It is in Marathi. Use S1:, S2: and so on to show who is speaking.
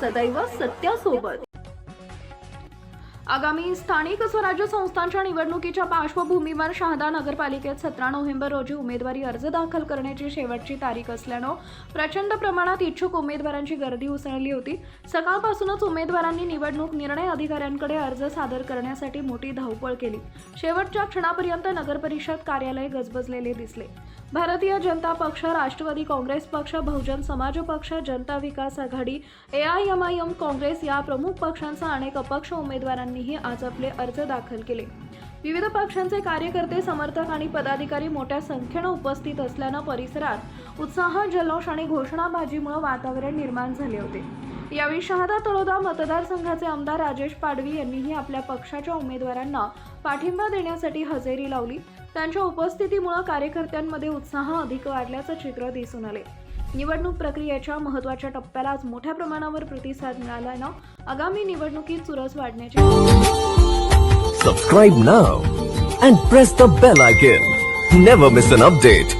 S1: सदैव सत्यासोबत. आगामी स्थानिक स्वराज्य संस्थांच्या निवडणुकीच्या पार्श्वभूमीवर शहादा नगरपालिकेत सतरा नोव्हेंबर रोजी उमेदवारी अर्ज दाखल करण्याची शेवटची तारीख असल्यानं प्रचंड प्रमाणात इच्छुक उमेदवारांची गर्दी उसळली होती. सकाळपासूनच उमेदवारांनी निवडणूक निर्णय अधिकाऱ्यांकडे अर्ज सादर करण्यासाठी मोठी धावपळ केली. शेवटच्या क्षणापर्यंत नगरपरिषद कार्यालय गजबजलेले दिसले. भारतीय जनता पक्ष राष्ट्रवादी काँग्रेस पक्ष बहुजन समाज पक्ष जनता विकास आघाडी एआयएमआयएम काँग्रेस या प्रमुख पक्षांसह अनेक अपक्ष उमेदवारांनीही आज आपले अर्ज दाखल केले. विविध पक्षांचे कार्यकर्ते समर्थक आणि पदाधिकारी मोठ्या संख्येनं उपस्थित असल्यानं परिसरात उत्साह जल्लोष आणि घोषणाबाजीमुळे वातावरण निर्माण झाले होते. यावेळी शहादा तळोदा मतदारसंघाचे आमदार राजेश पाडवी यांनीही आपल्या पक्षाच्या उमेदवारांना पाठिंबा देण्यासाठी हजेरी लावली. त्यांच्या उपस्थितीमुळे कार्यकर्त्यांमध्ये उत्साह अधिक वाढल्याचं चित्र दिसून आले. निवडणूक प्रक्रियेच्या महत्त्वाच्या टप्प्याला आज मोठ्या प्रमाणावर प्रतिसाद मिळाल्यानं आगामी निवडणुकीत चुरस वाढण्याची
S2: subscribe now and press the bell icon never miss an update